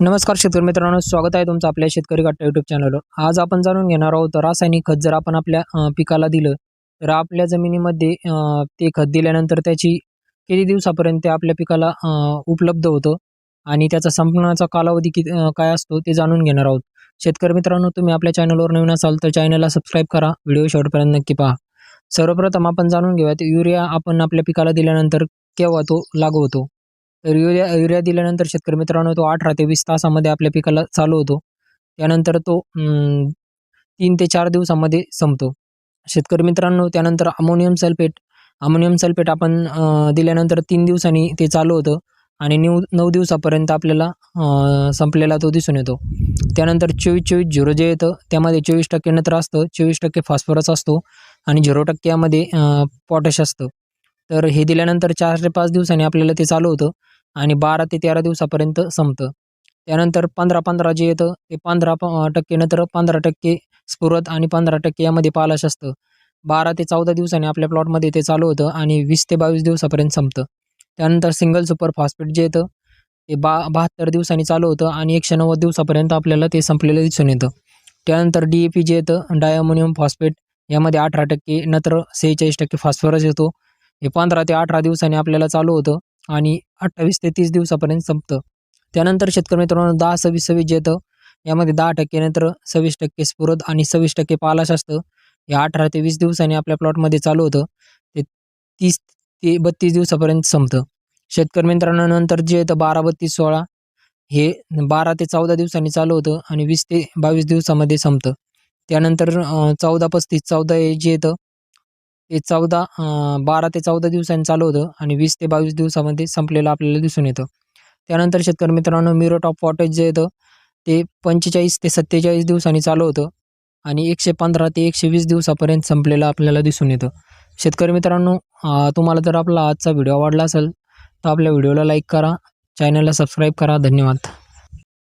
नमस्कार शेतकरी मित्रांनो स्वागत आहे तुमचं आपल्या शेतकरी गट्टा यूट्यूब चॅनलवर आज आपण जाणून घेणार आहोत रासायनिक खत जर आपण आपल्या पिकाला दिलं तर आपल्या जमिनीमध्ये ते खत दिल्यानंतर त्याची किती दिवसापर्यंत ते आपल्या पिकाला उपलब्ध होतं आणि त्याचा संपण्याचा कालावधी किती काय असतो ते जाणून घेणार आहोत. शेतकरी मित्रांनो तुम्ही आपल्या चॅनलवर नवीन असाल तर चॅनलला सबस्क्राईब करा व्हिडिओ शेवटपर्यंत नक्की पहा. सर्वप्रथम आपण जाणून घेऊयात युरिया आपण आपल्या पिकाला दिल्यानंतर केव्हा तो लागू होतो? तर युरिया युरिया दिल्यानंतर शेतकरी मित्रांनो तो अठरा ते वीस तासामध्ये आपल्या पिकाला चालू होतो. त्यानंतर तो तीन ते चार दिवसामध्ये संपतो. शेतकरी मित्रांनो त्यानंतर अमोनियम सल्फेट अमोनियम सल्फेट आपण दिल्यानंतर तीन दिवसांनी ते चालू होतं आणि नऊ नऊ दिवसापर्यंत आपल्याला संपलेला तो दिसून येतो. त्यानंतर चोवीस चोवीस झिरो जे येतं त्यामध्ये चोवीस टक्के नत्र असतं चोवीस टक्के फॉस्फरस असतो आणि झिरो टक्के यामध्ये पॉटॅश असतं. तर हे दिल्यानंतर चार ते पाच दिवसांनी आपल्याला ते चालू होतं आणि बारा ते तेरा दिवसापर्यंत संपतं. त्यानंतर पंधरा पंधरा जे येतं ते पंधरा प टक्के नंतर पंधरा टक्के स्फुरत आणि पंधरा टक्के यामध्ये पालाश असतं. बारा ते चौदा दिवसांनी आपल्या प्लॉटमध्ये ते चालू होतं आणि वीस ते बावीस दिवसापर्यंत संपतं. त्यानंतर सिंगल सुपर फॉस्फेट जे येतं ते बा बहात्तर दिवसांनी चालू होतं आणि एकशे नव्वद दिवसापर्यंत आपल्याला ते संपलेलं दिसून येतं. त्यानंतर डी ए पी जे येतं डायमोनियम फॉस्फेट यामध्ये अठरा टक्के नत्र सेहेचाळीस टक्के फॉस्फरस येतो. हे पंधरा ते अठरा दिवसांनी आपल्याला चालू होतं आणि अठ्ठावीस ते तीस दिवसापर्यंत संपतं. त्यानंतर शेतकरी मित्रांनो दहा सव्वीस सव्वीस येतं यामध्ये दहा टक्के नंतर सव्वीस टक्के स्फुरद आणि सव्वीस टक्के पालाश असतं. हे अठरा ते वीस दिवसांनी आपल्या प्लॉटमध्ये चालू होतं. ते तीस ते बत्तीस दिवसापर्यंत संपतं. शेतकरी मित्रांनो नंतर जे येतं बारा बत्तीस सोळा हे बारा ते चौदा दिवसांनी चालू होतं आणि वीस ते बावीस दिवसामध्ये संपतं. त्यानंतर चौदा पस्तीस चौदा हे जे येतं ते चौदा बारा ते चौदा दिवसांनी चालू होतं आणि वीस ते बावीस दिवसामध्ये संपलेलं आपल्याला दिसून येतं. त्यानंतर शेतकरी मित्रांनो मिरट ऑफ वॉटेज जे येतं ते पंचेचाळीस ते सत्तेचाळीस दिवसांनी चालू होतं आणि एकशे पंधरा ते एकशे वीस दिवसापर्यंत संपलेलं आपल्याला दिसून येतं. शेतकरी मित्रांनो तुम्हाला जर आपला आजचा व्हिडिओ आवडला असेल तर आपल्या व्हिडिओला लाईक करा चॅनलला सबस्क्राईब करा. धन्यवाद.